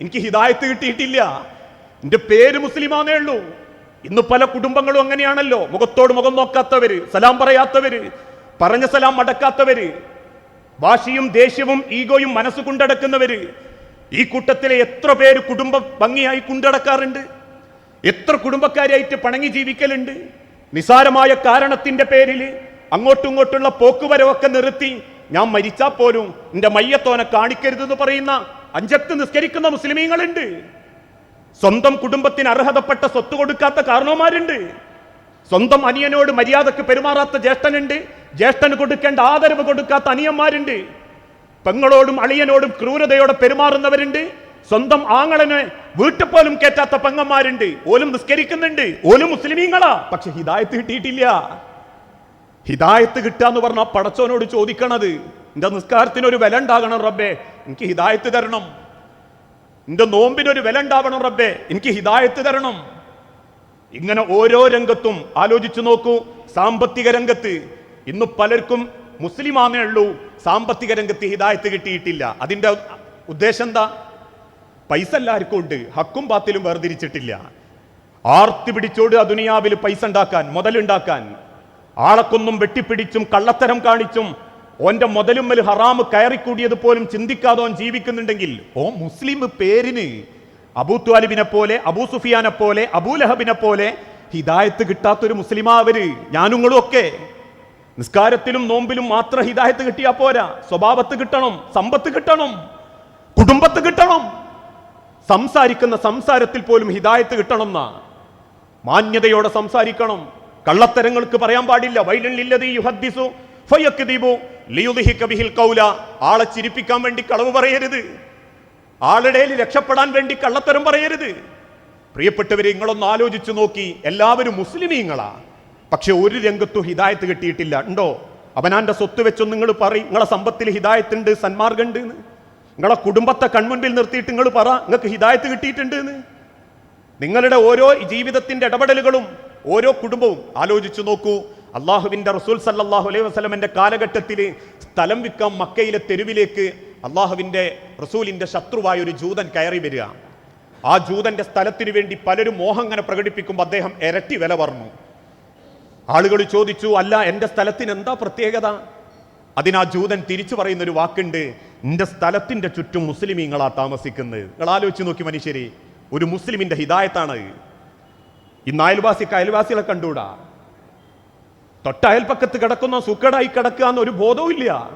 എനിക്ക് ഹിദായത്ത് കിട്ടിയിട്ടില്ല. എന്റെ പേര് മുസ്ലിമാന്നേ ഉള്ളൂ. ഇന്ന് പല കുടുംബങ്ങളും അങ്ങനെയാണല്ലോ. മുഖത്തോട് മുഖം നോക്കാത്തവര് സലാം പറയാത്തവര് പറഞ്ഞ സലാം മടക്കാത്തവര് വാശിയും ദേഷ്യവും ഈഗോയും മനസ്സ് കൊണ്ടടക്കുന്നവര് ഈ കൂട്ടത്തിലെ എത്ര പേര് കുടുംബം ഭംഗിയായി കൊണ്ടടക്കാറുണ്ട്? എത്ര കുടുംബക്കാരായിട്ട് പണങ്ങി ജീവിക്കലുണ്ട്? നിസാരമായ കാരണത്തിന്റെ പേരിൽ അങ്ങോട്ടും ഇങ്ങോട്ടുള്ള പോക്കുവരവൊക്കെ നിർത്തി ഞാൻ മരിച്ചാൽ പോലും എന്റെ മയ്യത്തോനെ കാണിക്കരുതെന്ന് പറയുന്ന അഞ്ചത്ത് നിസ്കരിക്കുന്ന മുസ്ലിമീങ്ങളുണ്ട്. സ്വന്തം കുടുംബത്തിന് അർഹതപ്പെട്ട സ്വത്ത് കൊടുക്കാത്ത കാരണവന്മാരുണ്ട്. സ്വന്തം അനിയനോട് മര്യാദയ്ക്ക് പെരുമാറാത്ത ജ്യേഷ്ഠനുണ്ട്. ജ്യേഷ്ഠന് കൊടുക്കേണ്ട ആദരവ് കൊടുക്കാത്ത അനിയന്മാരുണ്ട്. പെങ്ങളോടും അളിയനോടും ക്രൂരതയോടെ പെരുമാറുന്നവരുണ്ട്. സ്വന്തം ആങ്ങളനെ വീട്ടിൽ പോലും കയറ്റാത്ത പെങ്ങന്മാരുണ്ട്. ഓലും നിസ്കരിക്കുന്നുണ്ട്. ഓലും മുസ്ലിമീങ്ങളാ. പക്ഷെ ഹിദായത്ത് കിട്ടിയിട്ടില്ല. ഹിദായത്ത് കിട്ടാന്ന് പറഞ്ഞാൽ പടച്ചോനോട് ചോദിക്കണത്. എന്റെ നിസ്കാരത്തിന് ഒരു വില ഉണ്ടാകണം റബ്ബേ. എനിക്ക് ഹിദായത്ത് തരണം. എന്റെ നോമ്പിനൊരു വില ഉണ്ടാവണം റബ്ബേ. എനിക്ക് ഹിദായത്ത് തരണം. ഇങ്ങനെ ഓരോ രംഗത്തും ആലോചിച്ചു നോക്കൂ. സാമ്പത്തിക രംഗത്ത് ഇന്ന് പലർക്കും മുസ്ലിമാന്നേ ഉള്ളൂ. സാമ്പത്തിക രംഗത്ത് ഹിദായത്ത് കിട്ടിയിട്ടില്ല. അതിന്റെ ഉദ്ദേശം എന്താ? പൈസ എല്ലാവർക്കും ഉണ്ട്. ഹക്കും പാത്തിലും വേർതിരിച്ചിട്ടില്ല. ആർത്തി പിടിച്ചോട് ആ ദുനിയാവിൽ പൈസ ഉണ്ടാക്കാൻ മുതലുണ്ടാക്കാൻ ആളക്കൊന്നും വെട്ടിപ്പിടിച്ചും കള്ളത്തരം കാണിച്ചും ഓന്റെ മുതലുമ്മൽ ഹറാമ് കയറിക്കൂടിയത് പോലും ചിന്തിക്കാതെ ഓൻ ജീവിക്കുന്നുണ്ടെങ്കിൽ ഓ മുസ്ലിം പേരിന് അബൂ ത്വാലിബിനെ പോലെ അബൂ സുഫിയാനെ പോലെ അബൂലഹബിനെ പോലെ ഹിദായത്ത് കിട്ടാത്തൊരു മുസ്ലിമാ അവർ ഞാനുങ്ങളും ഒക്കെ. നിസ്കാരത്തിലും നോമ്പിലും മാത്രം ഹിദായത്ത് കിട്ടിയാ പോരാ. സ്വഭാവത്ത് കിട്ടണം സമ്പത്ത് കിട്ടണം കുടുംബത്ത് കിട്ടണം. സംസാരിക്കുന്ന സംസാരത്തിൽ പോലും ഹിദായത്ത് കിട്ടണം മാന്യതയോടെ സംസാരിക്കണം. കള്ളത്തരങ്ങൾക്ക് പറയാൻ പാടില്ല. വൈലല്ലില്ലതീ യുഹദ്ദിസു ഫയക്ദിബു ലിയുദ്ഹിക കൗല ആളെ ചിരിപ്പിക്കാൻ വേണ്ടി കളവ് പറയരുത്. ആളുടെ രക്ഷപ്പെടാൻ വേണ്ടി കള്ളത്തരം പറയരുത്. പ്രിയപ്പെട്ടവരെ നിങ്ങളൊന്ന് ആലോചിച്ചു നോക്കി. എല്ലാവരും മുസ്ലിമീങ്ങളാ. പക്ഷെ ഒരു രംഗത്തും ഹിദായത്ത് കിട്ടിയിട്ടില്ല. ഉണ്ടോ? അവനാന്റെ സ്വത്ത് വെച്ചൊന്ന് നിങ്ങൾ പറ. നിങ്ങളെ സമ്പത്തിൽ ഹിദായത്തുണ്ട് സന്മാർഗുണ്ട് എന്ന് നിങ്ങളെ കുടുംബത്തെ കൺമുൻപിൽ നിർത്തിയിട്ട് നിങ്ങൾ പറ. നിങ്ങൾക്ക് ഹിദായത്ത് കിട്ടിയിട്ടുണ്ട് എന്ന് നിങ്ങളുടെ ഓരോ ജീവിതത്തിന്റെ ഇടപെടലുകളും ഓരോ കുടുംബവും ആലോചിച്ചു നോക്കൂ. അള്ളാഹുവിന്റെ റസൂൽ സല്ലാഹു അലൈഹി വസ്ലമിന്റെ കാലഘട്ടത്തിൽ സ്ഥലം വിൽക്കാൻ മക്കയിലെ തെരുവിലേക്ക് അള്ളാഹുവിന്റെ റസൂലിന്റെ ശത്രുവായ ഒരു ജൂതൻ കയറി വരിക. ആ ജൂതന്റെ സ്ഥലത്തിനു വേണ്ടി പലരും മോഹങ്ങനെ പ്രകടിപ്പിക്കുമ്പോൾ അദ്ദേഹം ഇരട്ടി വില പറഞ്ഞു. ആളുകൾ ചോദിച്ചു അല്ല എന്റെ സ്ഥലത്തിന് എന്താ പ്രത്യേകത? അതിനാ ജൂതൻ തിരിച്ചു പറയുന്ന ഒരു വാക്കുണ്ട് എന്റെ സ്ഥലത്തിന്റെ ചുറ്റും മുസ്ലിമീങ്ങളാ താമസിക്കുന്നത്. നിങ്ങൾ ആലോചിച്ച് നോക്കി മനുഷ്യരെ ഒരു മുസ്ലിമിന്റെ ഹിതായത്താണ് ഇന്ന് അയൽവാസിക്ക് അയൽവാസികളെ കണ്ടൂടാ തൊട്ട അയൽപ്പക്കത്ത് കിടക്കുന്ന സുക്കടായി കിടക്കുക എന്നൊരു ബോധവും ഇല്ല.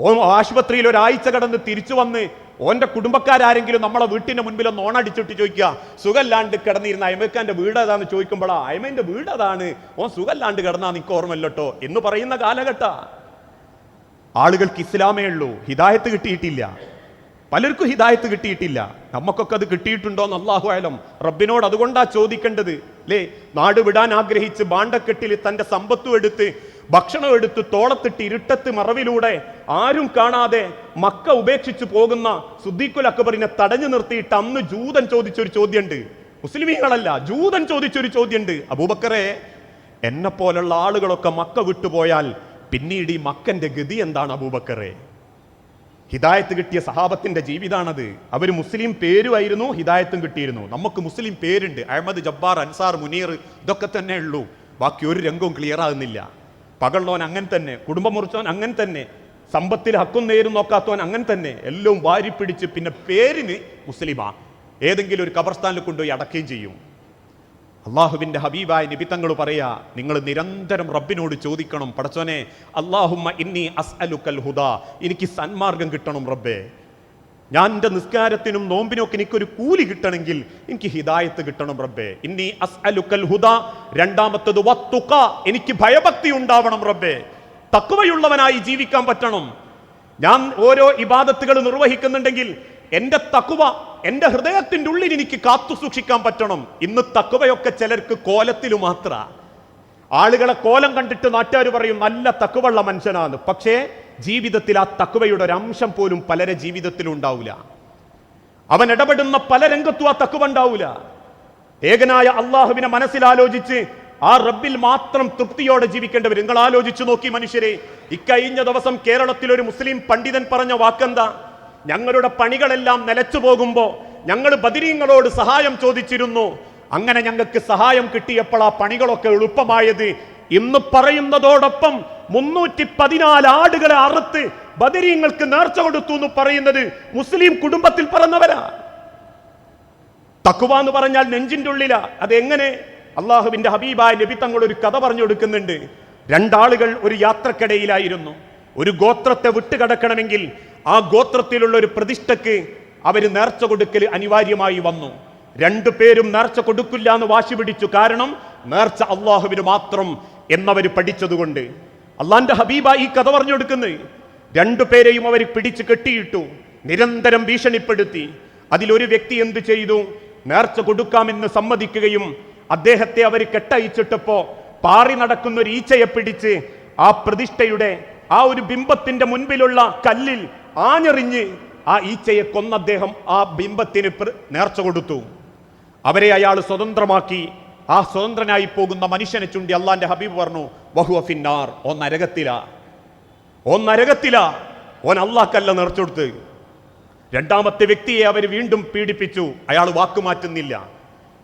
ഓ ആശുപത്രിയിൽ ഒരാഴ്ച കടന്ന് തിരിച്ചു വന്ന് ഓന്റെ കുടുംബക്കാരെങ്കിലും നമ്മളെ വീട്ടിന്റെ മുൻപിൽ ഒന്ന് ഓണടിച്ചിട്ട് ചോദിക്കുക സുഖല്ലാണ്ട് കിടന്നിരുന്ന അയമക്കാന്റെ വീട് ഏതാന്ന് ചോദിക്കുമ്പോഴാ അയമന്റെ വീട് അതാണ് ഓൻ സുഖല്ലാണ്ട് കിടന്നാ നിക്ക് ഓർമ്മല്ലോ എന്ന് പറയുന്ന കാലഘട്ട. ആളുകൾക്ക് ഇസ്ലാമേ ഉള്ളൂ ഹിദായത്ത് കിട്ടിയിട്ടില്ല. പലർക്കും ഹിദായത്ത് കിട്ടിയിട്ടില്ല. നമുക്കൊക്കെ അത് കിട്ടിയിട്ടുണ്ടോ എന്ന് റബ്ബിനോട് അതുകൊണ്ടാ ചോദിക്കേണ്ടത്. അല്ലേ നാട് വിടാൻ ആഗ്രഹിച്ച് ബാണ്ടക്കെട്ടിൽ തന്റെ സമ്പത്തും എടുത്ത് ഭക്ഷണം എടുത്ത് തോളത്തിട്ട് ഇരുട്ടത്ത് മറവിലൂടെ ആരും കാണാതെ മക്ക ഉപേക്ഷിച്ചു പോകുന്ന സുദ്ദീഖുൽ അക്ബറിനെ തടഞ്ഞു നിർത്തിയിട്ട് അന്ന് ജൂതൻ ചോദിച്ചൊരു ചോദ്യമുണ്ട് മുസ്ലിമീങ്ങളല്ല ജൂതൻ ചോദിച്ചൊരു ചോദ്യമുണ്ട് അബൂബക്കറെ എന്നെ പോലുള്ള ആളുകളൊക്കെ മക്ക വിട്ടുപോയാൽ പിന്നീട് ഈ മക്കന്റെ ഗതി എന്താണ് അബൂബക്കറെ? ഹിദായത്ത് കിട്ടിയ സഹാബത്തിന്റെ ജീവിതാണത്. അവർ മുസ്ലിം പേരുമായിരുന്നു ഹിദായത്തും കിട്ടിയിരുന്നു. നമുക്ക് മുസ്ലിം പേരുണ്ട്. അഹമ്മദ് ജബ്ബാർ അൻസാർ മുനീർ ഇതൊക്കെ തന്നെ ഉള്ളൂ. ബാക്കി ഒരു രംഗവും ക്ലിയർ ആകുന്നില്ല. പകള്ളോൻ അങ്ങനെ തന്നെ കുടുംബം മുറിച്ചോൻ അങ്ങനെ തന്നെ സമ്പത്തിൽ ഹക്കും നേരും നോക്കാത്തവൻ അങ്ങനെ തന്നെ എല്ലാം വാരിപ്പിടിച്ച് പിന്നെ പേരിന് മുസ്ലിമാ. ഏതെങ്കിലും ഒരു കബർസ്ഥാനിൽ കൊണ്ടുപോയി അടക്കുകയും ചെയ്യും. അള്ളാഹുവിന്റെ ഹബീബായ നിബിത്തങ്ങൾ പറയാ നിങ്ങൾ നിരന്തരം റബ്ബിനോട് ചോദിക്കണം പടച്ചോനെ അള്ളാഹുമ്മ ഇന്നി അസ് അലുക്കൽ ഹുദ എനിക്ക് സന്മാർഗം കിട്ടണം റബ്ബേ. ഞാൻ എന്റെ നിസ്കാരത്തിനും നോമ്പിനൊക്കെ എനിക്കൊരു കൂലി കിട്ടണമെങ്കിൽ എനിക്ക് ഹിദായത്ത് കിട്ടണം റബ്ബേ. ഇന്നി അസ് അലുക്കൽ ഹുദ രണ്ടാമത്തത് വത്തുക എനിക്ക് ഭയഭക്തി ഉണ്ടാവണം റബ്ബേ. തക്കുവയുള്ളവനായി ജീവിക്കാൻ പറ്റണം. ഞാൻ ഓരോ ഇബാദത്തുകൾ നിർവഹിക്കുന്നുണ്ടെങ്കിൽ എന്റെ തക്കുവ എന്റെ ഹൃദയത്തിന്റെ ഉള്ളിൽ എനിക്ക് കാത്തു സൂക്ഷിക്കാൻ പറ്റണം. ഇന്ന് തക്കുവയൊക്കെ ചിലർക്ക് കോലത്തിലു മാത്ര. ആളുകളെ കോലം കണ്ടിട്ട് നാട്ടുകാർ പറയും നല്ല തക്കുവള്ള മനുഷ്യനാണ്. പക്ഷേ ജീവിതത്തിൽ ആ തക്കുവയുടെ ഒരു അംശം പോലും പലരെ ജീവിതത്തിലും ഉണ്ടാവില്ല അവൻ ഇടപെടുന്ന പല രംഗത്തും ആ തക്കുവ ഉണ്ടാവില്ല ഏകനായ അള്ളാഹുവിനെ മനസ്സിലാലോചിച്ച് ആ റബ്ബിൽ മാത്രം തൃപ്തിയോടെ ജീവിക്കേണ്ടവർ നിങ്ങൾ ആലോചിച്ചു നോക്കി മനുഷ്യരെ ഇക്കഴിഞ്ഞ ദിവസം കേരളത്തിൽ ഒരു മുസ്ലിം പണ്ഡിതൻ പറഞ്ഞ വാക്കെന്താ? ഞങ്ങളുടെ പണികളെല്ലാം നിലച്ചു പോകുമ്പോൾ ഞങ്ങൾ ബദിരീങ്ങളോട് സഹായം ചോദിച്ചിരുന്നു. അങ്ങനെ ഞങ്ങൾക്ക് സഹായം കിട്ടിയപ്പോൾ ആ പണികളൊക്കെ എളുപ്പമായത്. ഇന്ന് പറയുന്നതോടൊപ്പം മുന്നൂറ്റി പതിനാല് ആടുകളെ അറുത്ത് ബദിരീങ്ങൾക്ക് നേർച്ച കൊടുത്തു എന്ന് പറയുന്നത് മുസ്ലിം കുടുംബത്തിൽ പറഞ്ഞവരാ തക്കുവ എന്ന് പറഞ്ഞാൽ നെഞ്ചിന്റെ ഉള്ളിലാ. അതെങ്ങനെ? അള്ളാഹുവിന്റെ ഹബീബായ നബി തങ്ങൾ ഒരു കഥ പറഞ്ഞു കൊടുക്കുന്നുണ്ട്. രണ്ടാളുകൾ ഒരു യാത്രക്കിടയിലായിരുന്നു. ഒരു ഗോത്രത്തെ വിട്ടുകടക്കണമെങ്കിൽ ആ ഗോത്രത്തിലുള്ള ഒരു പ്രതിഷ്ഠക്ക് അവർ നേർച്ച കൊടുക്കൽ അനിവാര്യമായി വന്നു. രണ്ടു പേരും നേർച്ച കൊടുക്കില്ല എന്ന് വാശി പിടിച്ചു. കാരണം നേർച്ച അള്ളാഹുവിന് മാത്രം എന്നവർ പഠിച്ചതുകൊണ്ട്. അള്ളാന്റെ ഹബീബ ഈ കഥ പറഞ്ഞു കൊടുക്കുന്നത് രണ്ടു പേരെയും അവർ പിടിച്ചു കെട്ടിയിട്ടു നിരന്തരം ഭീഷണിപ്പെടുത്തി. അതിലൊരു വ്യക്തി എന്ത് ചെയ്തു? നേർച്ച കൊടുക്കാമെന്ന് സമ്മതിക്കുകയും അദ്ദേഹത്തെ അവർ കെട്ടയച്ചിട്ടപ്പോ പാറി നടക്കുന്ന ഒരു ഈച്ചയെ പിടിച്ച് ആ പ്രതിഷ്ഠയുടെ ആ ഒരു ബിംബത്തിന്റെ മുൻപിലുള്ള കല്ലിൽ ആഞ്ഞെറിഞ്ഞ് ആ ഈച്ചയെ കൊന്ന അദ്ദേഹം ആ ബിംബത്തിന് നേർച്ച കൊടുത്തു. അവരെ അയാൾ സ്വതന്ത്രമാക്കി. ആ സ്വതന്ത്രനായി പോകുന്ന മനുഷ്യനെ ചുണ്ടി അള്ളാന്റെ ഹബീബ് പറഞ്ഞു ബഹുഅഫിന്നാർ ഓ നരകത്തിലാ. ഓ നരകത്തിലാ. ഓൻ അള്ളാഹ്ക്കല്ല നേർച്ചെടുത്ത് രണ്ടാമത്തെ വ്യക്തിയെ അവർ വീണ്ടും പീഡിപ്പിച്ചു. അയാൾ വാക്കുമാറ്റുന്നില്ല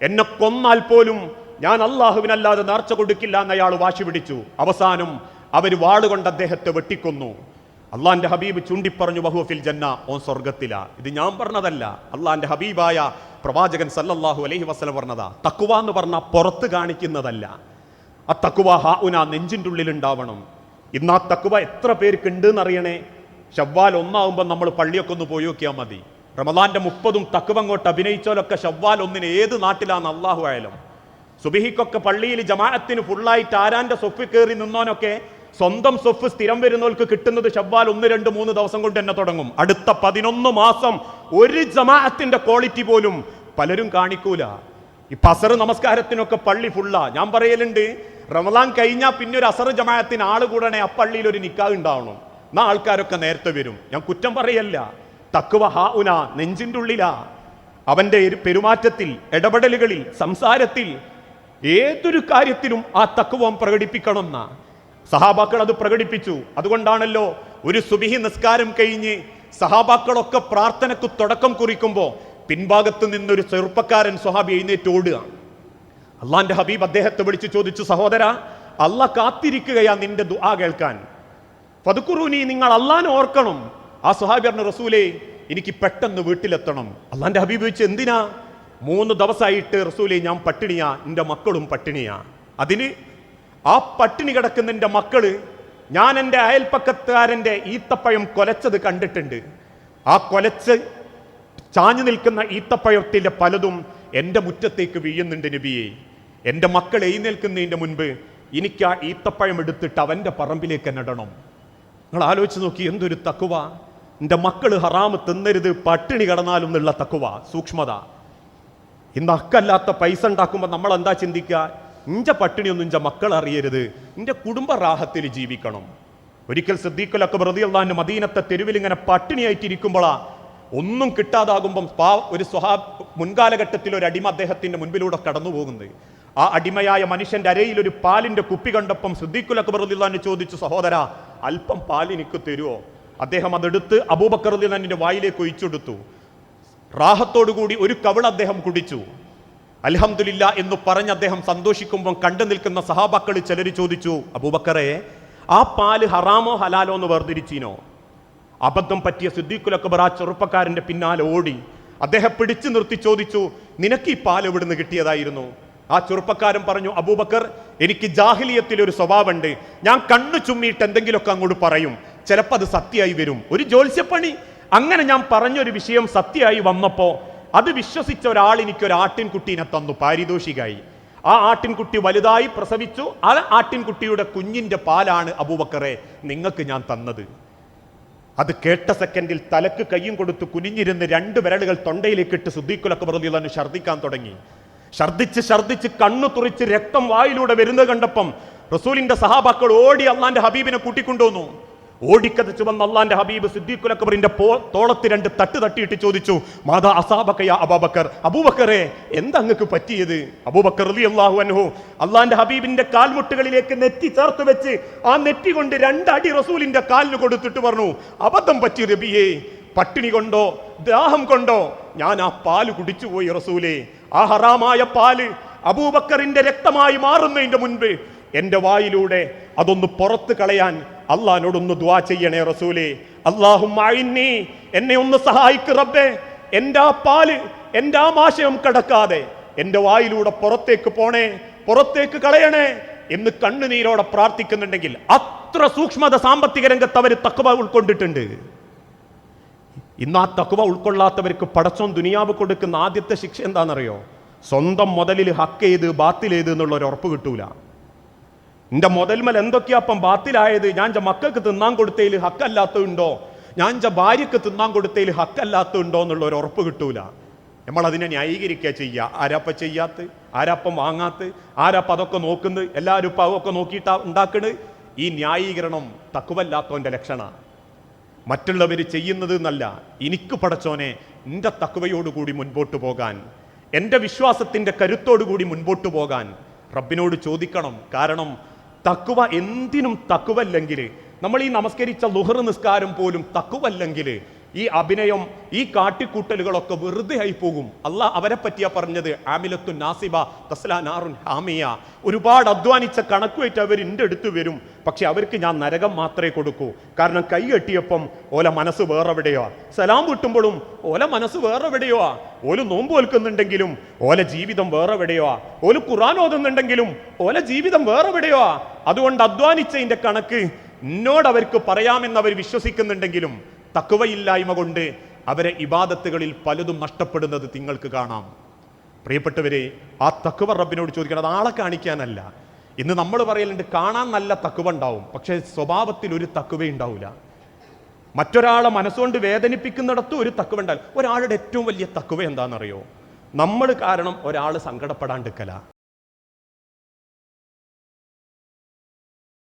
എന്നെ കൊന്നാൽ പോലും ഞാൻ അള്ളാഹുവിനല്ലാതെ നേർച്ച കൊടുക്കില്ല എന്ന് അയാൾ വാശി പിടിച്ചു. അവസാനം അവർ വാളുകൊണ്ട് അദ്ദേഹത്തെ വെട്ടിക്കൊന്നു. അള്ളാന്റെ ഹബീബ് ചൂണ്ടിപ്പറഞ്ഞു ബഹുഫിൽ ജന്ന ഓൻ സ്വർഗത്തില ഇത് ഞാൻ പറഞ്ഞതല്ല. അള്ളാന്റെ ഹബീബായ പ്രവാചകൻ സല്ലല്ലാഹു അലൈഹി വസ്ലം പറഞ്ഞതാ. തക്കുവ എന്ന് പറഞ്ഞ പുറത്ത് കാണിക്കുന്നതല്ല. ആ തക്കുവ ഹാ നെഞ്ചിന്റെ ഉള്ളിൽ ഉണ്ടാവണം. ഇന്ന് ആ തക്കുവ എത്ര പേർക്ക് ഉണ്ട് എന്നറിയണേ ഷവ്വാൽ ഒന്നാവുമ്പോൾ നമ്മൾ പള്ളിയൊക്കെ ഒന്ന് പോയി നോക്കിയാൽ മതി. റമദാന്റെ മുപ്പതും തക്കുവ അങ്ങോട്ട് അഭിനയിച്ചാലൊക്കെ ഷവ്വാൽ ഒന്നിന് ഏത് നാട്ടിലാണ് അള്ളാഹു ആയാലും. സുബിഹിക്കൊക്കെ പള്ളിയിൽ ജമാഅത്തിന് ഫുള്ളായിട്ട് ആരാന്റെ സ്വപ്പിൽ കയറി നിന്നോനൊക്കെ സ്വന്തം സ്വഫ് സ്ഥിരം വരുന്നവർക്ക് കിട്ടുന്നത് ഷവ്വാൽ ഒന്ന് രണ്ട് മൂന്ന് ദിവസം കൊണ്ട് തന്നെ തുടങ്ങും. അടുത്ത പതിനൊന്ന് മാസം ഒരു ജമാഅത്തിന്റെ ക്വാളിറ്റി പോലും പലരും കാണിക്കൂല. ഈ പസർ നമസ്കാരത്തിനൊക്കെ പള്ളി ഫുള്ളാ ഞാൻ പറയലുണ്ട് റമദാൻ കഴിഞ്ഞാൽ പിന്നെ ഒരു അസർ ജമാഅത്തിന് ആൾ കൂടണേ ആ പള്ളിയിൽ ഒരു നിക്കാഹ് ഉണ്ടാവണം. എന്നാ ആൾക്കാരൊക്കെ നേരത്തെ വരും. ഞാൻ കുറ്റം പറയല്ല. തക്കുവ ഹാ ഉന നെഞ്ചിന്റെ ഉള്ളിലാ അവന്റെ പെരുമാറ്റത്തിൽ ഇടപെടലുകളിൽ സംസാരത്തിൽ ഏതൊരു കാര്യത്തിലും ആ തക്കുവം പ്രകടിപ്പിക്കണമെന്ന. സഹാബാക്കൾ അത് പ്രകടിപ്പിച്ചു. അതുകൊണ്ടാണല്ലോ ഒരു സുബിഹി നിസ്കാരം കഴിഞ്ഞ് സഹാബാക്കളൊക്കെ പ്രാർത്ഥനക്ക് തുടക്കം കുറിക്കുമ്പോൾ പിൻഭാഗത്ത് നിന്നൊരു ചെറുപ്പക്കാരൻ സ്വഹാബി എഴുന്നേറ്റ് ഓടുക. അള്ളാന്റെ ഹബീബ് അദ്ദേഹത്തെ വിളിച്ചു ചോദിച്ചു സഹോദര അല്ല കാത്തിരിക്കുകയാ നിന്റെ ദുആ കേൾക്കാൻ. പതുക്കുറൂനി നിങ്ങൾ അള്ളാൻ ഓർക്കണം. ആ സുഹാബി പറഞ്ഞ റസൂലേ എനിക്ക് പെട്ടെന്ന് വീട്ടിലെത്തണം. അള്ളാന്റെ ഹബീബ് വെച്ച് എന്തിനാ? മൂന്ന് ദിവസമായിട്ട് റസൂലേ ഞാൻ പട്ടിണിയാ എന്റെ മക്കളും പട്ടിണിയാ. അതിന് ആ പട്ടിണി കിടക്കുന്ന എന്റെ മക്കൾ ഞാൻ എന്റെ അയൽപ്പക്കത്തുകാരന്റെ ഈത്തപ്പഴം കൊലച്ചത് കണ്ടിട്ടുണ്ട്. ആ കൊലച്ച് ചാഞ്ഞു നിൽക്കുന്ന ഈത്തപ്പഴത്തിന്റെ പലതും എന്റെ മുറ്റത്തേക്ക് വീഴുന്നുണ്ട് നബിയെ. എന്റെ മക്കൾ എഴുന്നേൽക്കുന്നതിന്റെ മുൻപ് എനിക്ക് ആ ഈത്തപ്പഴം എടുത്തിട്ട് അവന്റെ പറമ്പിലേക്ക് എന്നിടണം നിങ്ങൾ ആലോചിച്ച് നോക്കി എന്തൊരു തക്കുവ. എന്റെ മക്കൾ ഹറാമ് തിന്നരുത് പട്ടിണി കിടന്നാലും എന്നുള്ള തക്കുവ സൂക്ഷ്മത. ഇന്ന് അക്കല്ലാത്ത പൈസ ഉണ്ടാക്കുമ്പോൾ നമ്മൾ എന്താ ചിന്തിക്കുക? ഇഞ്ച പട്ടിണിയൊന്നും ഇഞ്ച മക്കൾ അറിയരുത്. ഇന്റെ കുടുംബ റാഹത്തിൽ ജീവിക്കണം. ഒരിക്കൽ സിദ്ദീഖുൽ അക്ബർ പ്രതിയുള്ള മദീനത്തെ തെരുവിൽ ഇങ്ങനെ പട്ടിണിയായിട്ടിരിക്കുമ്പോഴാ ഒന്നും കിട്ടാതാകുമ്പം പാ ഒരു സ്വഹാ മുൻകാലഘട്ടത്തിൽ ഒരു അടിമ അദ്ദേഹത്തിന്റെ മുൻപിലൂടെ കടന്നു പോകുന്നത് ആ അടിമയായ മനുഷ്യന്റെ അരയിൽ ഒരു പാലിന്റെ കുപ്പി കണ്ടപ്പം സിദ്ദീഖുലൊക്കെ പ്രതിള്ളാന്ന് ചോദിച്ചു സഹോദര അല്പം പാൽ എനിക്ക് തരുമോ അദ്ദേഹം അതെടുത്ത് അബൂബക്കർ റളിയല്ലാഹുവിന്റെ വായിലേക്ക് ഒഴിച്ചെടുത്തു റാഹത്തോടുകൂടി ഒരു കവിൾ അദ്ദേഹം കുടിച്ചു. അൽഹംദുലില്ല എന്ന് പറഞ്ഞ് അദ്ദേഹം സന്തോഷിക്കുമ്പോൾ കണ്ടു നിൽക്കുന്ന സഹാബാക്കൾ ചിലർ ചോദിച്ചു അബൂബക്കറെ ആ പാൽ ഹറാമോ ഹലാലോ എന്ന് വേർതിരിച്ചീനോ? അബദ്ധം പറ്റിയ സിദ്ദീഖുൽ അക്ബർ ആ ചെറുപ്പക്കാരന്റെ പിന്നാലെ ഓടി അദ്ദേഹം പിടിച്ചു നിർത്തി ചോദിച്ചു നിനക്ക് ഈ പാൽ എവിടുന്ന് കിട്ടിയതായിരുന്നു? ആ ചെറുപ്പക്കാരൻ പറഞ്ഞു അബൂബക്കർ എനിക്ക് ജാഹിലിയത്തിൽ ഒരു സ്വഭാവമുണ്ട്. ഞാൻ കണ്ണു ചുമ്മിയിട്ട് എന്തെങ്കിലുമൊക്കെ അങ്ങോട്ട് പറയും. ചിലപ്പോൾ അത് സത്യമായി വരും. ഒരു ജോത്സ്യപ്പണി. അങ്ങനെ ഞാൻ പറഞ്ഞൊരു വിഷയം സത്യമായി വന്നപ്പോ അത് വിശ്വസിച്ച ഒരാൾ എനിക്ക് ഒരു ആട്ടിൻകുട്ടീനെ തന്നു പാരിതോഷികായി ആ ആട്ടിൻകുട്ടി വലുതായി പ്രസവിച്ചു. ആ ആട്ടിൻകുട്ടിയുടെ കുഞ്ഞിന്റെ പാലാണ് അബൂബക്കറെ നിങ്ങൾക്ക് ഞാൻ തന്നത്. അത് കേട്ട സെക്കൻഡിൽ തലക്ക് കയ്യും കൊടുത്ത് കുനിഞ്ഞിരുന്ന് രണ്ട് വിരലുകൾ തൊണ്ടയിലേക്ക് ഇട്ട് സുദ്ദീഖുലൊക്കെ തന്നെ ഛർദ്ദിക്കാൻ തുടങ്ങി. ഛർദ്ദിച്ച് ഛർദ്ദിച്ച് കണ്ണു തുറിച്ച് രക്തം വായിലൂടെ വരുന്നത് കണ്ടപ്പം റസൂലിന്റെ സഹാബാക്കൾ ഓടി അള്ളാന്റെ ഹബീബിനെ കൂട്ടിക്കൊണ്ടുവന്നു. ഓടിക്കതച്ചു വന്ന അള്ളാന്റെ ഹബീബ് സിദ്ദീഖുൽ അക്ബറിന്റെ പോ തോളത്ത് രണ്ട് തട്ട് തട്ടിയിട്ട് ചോദിച്ചു മാതാ അസാബക്കയ അബാബക്കർ? അബൂബക്കറെ എന്താ അങ്ങക്ക് പറ്റിയത്? അബൂബക്കർ അലി അള്ളാഹു അൻഹു അള്ളാന്റെ ഹബീബിന്റെ കാൽമുട്ടുകളിലേക്ക് നെറ്റി ചേർത്ത് വെച്ച് ആ നെറ്റി കൊണ്ട് രണ്ടടി റസൂലിന്റെ കാലിന് കൊടുത്തിട്ട് പറഞ്ഞു അബദ്ധം പറ്റി റബിയേ പട്ടിണി കൊണ്ടോ ദാഹം കൊണ്ടോ? ഞാൻ ആ പാൽ കുടിച്ചുപോയി റസൂലേ. ആ ഹറാമായ പാൽ അബൂബക്കറിന്റെ രക്തമായി മാറുന്നതിന്റെ മുൻപ് എന്റെ വായിലൂടെ അതൊന്ന് പുറത്ത് കളയാൻ അള്ളഹാനോടൊന്ന് ദ്വാ ചെയ്യണേ റസൂലേ. അള്ളാഹും എന്നെ ഒന്ന് സഹായിക്ക് റബ്ബേ. എന്റെ ആ പാൽ എന്റെ ആ മാശയം കടക്കാതെ എന്റെ വായിലൂടെ പുറത്തേക്ക് പോണേ പുറത്തേക്ക് കളയണേ എന്ന് കണ്ണുനീരോടെ പ്രാർത്ഥിക്കുന്നുണ്ടെങ്കിൽ അത്ര സൂക്ഷ്മത സാമ്പത്തിക രംഗത്ത് അവർ തക്കവ ഉൾക്കൊണ്ടിട്ടുണ്ട്. ഇന്ന് ആ തക്കുവ ഉൾക്കൊള്ളാത്തവർക്ക് പടച്ചോൻ ദുനിയാവ് കൊടുക്കുന്ന ആദ്യത്തെ ശിക്ഷ എന്താണെന്നറിയോ? സ്വന്തം മുതലിൽ ഹക്ക് ചെയ്ത് ബാത്തിൽ ചെയ്ത് എന്നുള്ള ഒരു ഉറപ്പ് കിട്ടൂല. എന്റെ മുതൽമൽ എന്തൊക്കെയാപ്പം ബാത്തിലായത്? ഞാൻ എന്റെ മക്കൾക്ക് തിന്നാൻ കൊടുത്തതിൽ ഹക്കല്ലാത്തതുണ്ടോ? ഞാൻ എന്റെ ഭാര്യക്ക് തിന്നാൻ കൊടുത്തതിൽ ഹക്കല്ലാത്തതുണ്ടോ എന്നുള്ള ഒരു ഉറപ്പ് കിട്ടൂല. നമ്മൾ അതിനെ ന്യായീകരിക്കുക ചെയ്യുക ആരാപ്പ ചെയ്യാത്ത? ആരാപ്പം വാങ്ങാത്ത? ആരാപ്പ അതൊക്കെ നോക്കുന്നത്? എല്ലാവരും ഇപ്പം അതൊക്കെ നോക്കിയിട്ടാ ഉണ്ടാക്കണ്? ഈ ന്യായീകരണം തക്കുവല്ലാത്തവന്റെ ലക്ഷണമാണ് മറ്റുള്ളവർ ചെയ്യുന്നത് എന്നല്ല എനിക്ക് പടച്ചോനെ എന്റെ തക്കുവയോടുകൂടി മുൻപോട്ട് പോകാൻ എന്റെ വിശ്വാസത്തിന്റെ കരുത്തോടുകൂടി മുൻപോട്ട് പോകാൻ റബ്ബിനോട് ചോദിക്കണം. കാരണം തക്കുവ എന്തിനും തക്കുവല്ലെങ്കിൽ നമ്മൾ ഈ നമസ്കരിച്ച ലുഹർ നിസ്കാരം പോലും തക്കുവല്ലെങ്കിൽ ഈ അഭിനയം ഈ കാട്ടിക്കൂട്ടലുകളൊക്കെ വെറുതെ ആയി പോകും. അല്ല അവരെ പറ്റിയാ പറഞ്ഞത് ആമിലത്തു നാസിബ തസ്ലാനാറുൻ ഹാമിയ. ഒരുപാട് അധ്വാനിച്ച കണക്കുമായിട്ട് അവർ എന്റെ അടുത്ത് വരും. പക്ഷെ അവർക്ക് ഞാൻ നരകം മാത്രമേ കൊടുക്കൂ. കാരണം കൈ കെട്ടിയപ്പം ഓല മനസ്സ് വേറെവിടെയോ? സലാം കിട്ടുമ്പോഴും ഓല മനസ്സ് വേറെവിടെയോ? ഓൽ നോമ്പ് വൽക്കുന്നുണ്ടെങ്കിലും ഓല ജീവിതം വേറെവിടെയോ? ഓൽ ഖുറാൻ ഓതുന്നുണ്ടെങ്കിലും ഓല ജീവിതം വേറെവിടെയോ? അതുകൊണ്ട് അധ്വാനിച്ചതിന്റെ കണക്ക് എന്നോട് അവർക്ക് പറയാമെന്ന് അവർ വിശ്വസിക്കുന്നുണ്ടെങ്കിലും തക്കുവയില്ലായ്മ കൊണ്ട് അവരെ ഇബാദത്തുകളിൽ പലതും നഷ്ടപ്പെടുന്നത് നിങ്ങൾക്ക് കാണാം. പ്രിയപ്പെട്ടവരെ ആ തക്കുവ റബ്ബിനോട് ചോദിക്കണം. അത് ആളെ കാണിക്കാനല്ല. ഇന്ന് നമ്മൾ പറയലുണ്ട് കാണാൻ നല്ല തക്കുവ ഉണ്ടാവും. പക്ഷേ സ്വഭാവത്തിൽ ഒരു തക്കുവ ഉണ്ടാവില്ല മറ്റൊരാളെ മനസ്സുകൊണ്ട് വേദനിപ്പിക്കുന്നിടത്തും ഒരു തക്കുവ ഉണ്ടാവില്ല. ഒരാളുടെ ഏറ്റവും വലിയ തക്കുവ എന്താണെന്നറിയോ? നമ്മൾ കാരണം ഒരാൾ സങ്കടപ്പെടാണ്ടിരിക്കല.